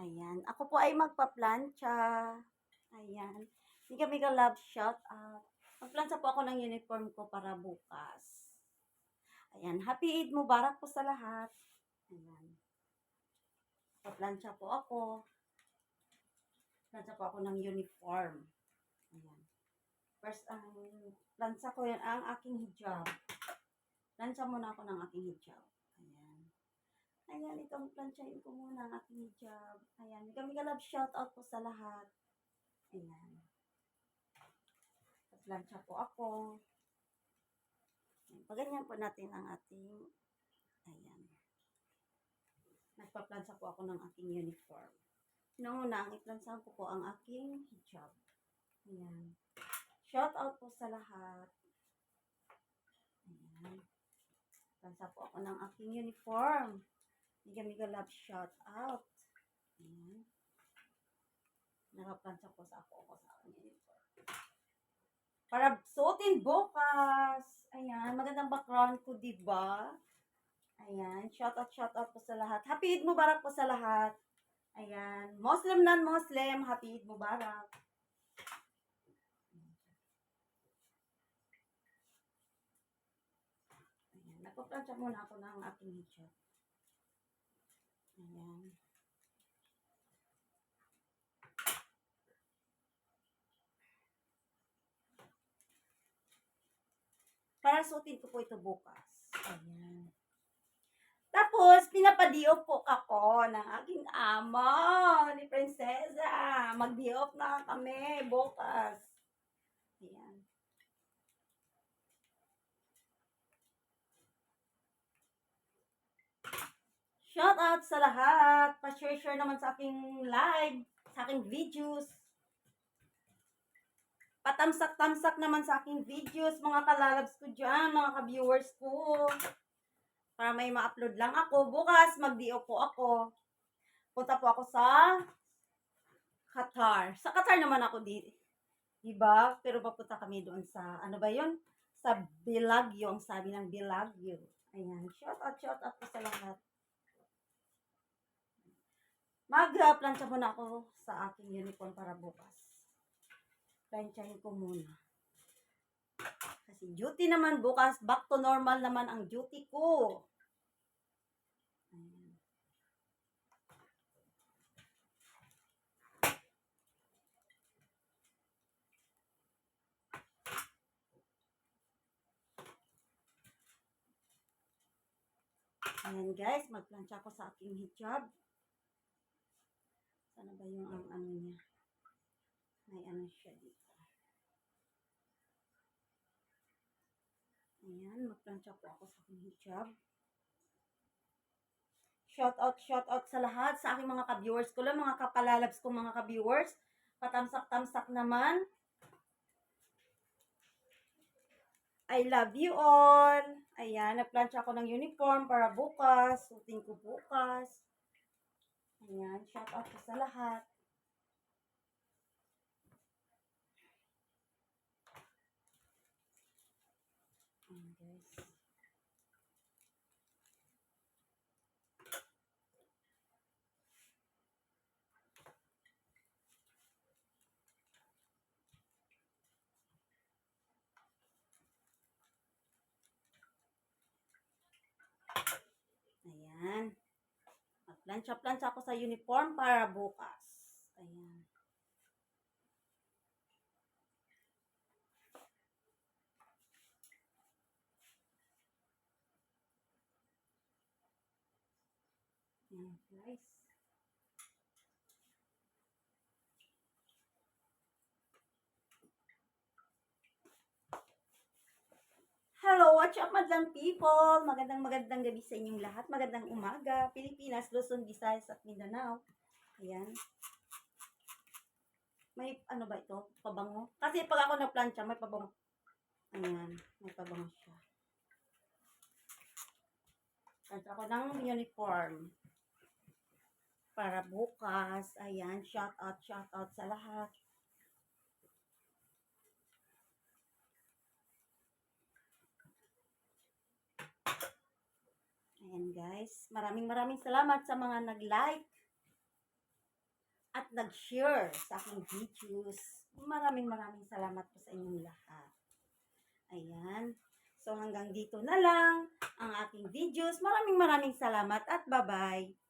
Ayan. Ako po ay magpa-plancha. Ayan. Hindi kami ka love shout out. Magplancha po ako ng uniform ko para bukas. Ayan. Happy Eid Mubarak po sa lahat. Ayan. Magpa-plancha po ako. Plancha po ako ng uniform. Ayan. First, ang plancha ko yan ang aking hijab. Plancha muna ako ng aking hijab. Ayan. Itong planchahin ko muna ang aking hijab. Ayan, kami ka love shout out po sa lahat. Ayan. Plancha po ako. Ayan, paganyan po natin ang ating, ayan. Nagpa-plancha po ako ng aking uniform. Noong ang iplansahan ko po ang aking hijab. Ayan. Shout out po sa lahat. Ayan. Plansa po ako ng aking uniform. Mega mega love shout out. Ayan. Nakaplansa po sa ako ako sa uniform. Para suotin bukas. Ayan. Magandang background ko, di ba? Ayan. Shout out, shout out po sa lahat. Happy Eid Mubarak po sa lahat. Ayan. Muslim, non-Muslim, Happy Eid Mubarak. Ayan. Nagpaplansya muna ako ng aking hijab. Ayan. Para suotin ko po ito bukas. Ayan. Tapos, pinapadiop po ako ng aking ama, ni Prinsesa. Mag-diop na kami bukas. Ayan. Shout out sa lahat. Pa-share-share naman sa aking live, sa aking videos. Patamsak-tamsak naman sa aking videos, mga kalalabs ko dyan, mga ka-viewers ko. Para may ma-upload lang ako. Bukas, mag-DO po ako. Punta po ako sa Qatar. Sa Qatar naman ako di, diba? Pero papunta kami doon sa, ano ba yun? Sa Bilagyo, ang sabi ng Bilagyo. Ayan, shout out, shout out po sa lahat. Mag-plancha muna ako sa aking uniform para bukas. Planchahin ko muna. Kasi duty naman bukas, back to normal naman ang duty ko. Ayan. Ayan guys, magplancha ako sa aking hijab. Sana ba yung ang ano niya? May ano siya dito. Ayan, magplancha po ako sa aking hijab. Shout out, shout out sa lahat, sa aking mga ka-viewers ko lang, mga kapalalabs ko mga ka-viewers. Patamsak-tamsak naman. I love you all. Ayan, nagplancha ako ng uniform para bukas. Suting ko bukas. Ayan, shout out sa lahat. Ayan, guys. Ayan. Magplansya-plansya ako sa uniform para bukas. Ayan. Ayan, guys. Hello, what's up madlang people? Magandang magandang gabi sa inyong lahat. Magandang umaga. Pilipinas, Luzon, Visayas at Mindanao. Ayan. May ano ba ito? Pabango? Kasi pag ako nagplancha, may pabango. Ayan, may pabango siya. Plancha ako ng uniform. Para bukas. Ayan, shout out, shout out sa lahat. Guys, maraming maraming salamat sa mga nag-like. nag-share sa aking videos. Maraming maraming salamat po sa inyong lahat. Ayan. So hanggang dito na lang ang aking videos. Maraming maraming salamat at bye-bye.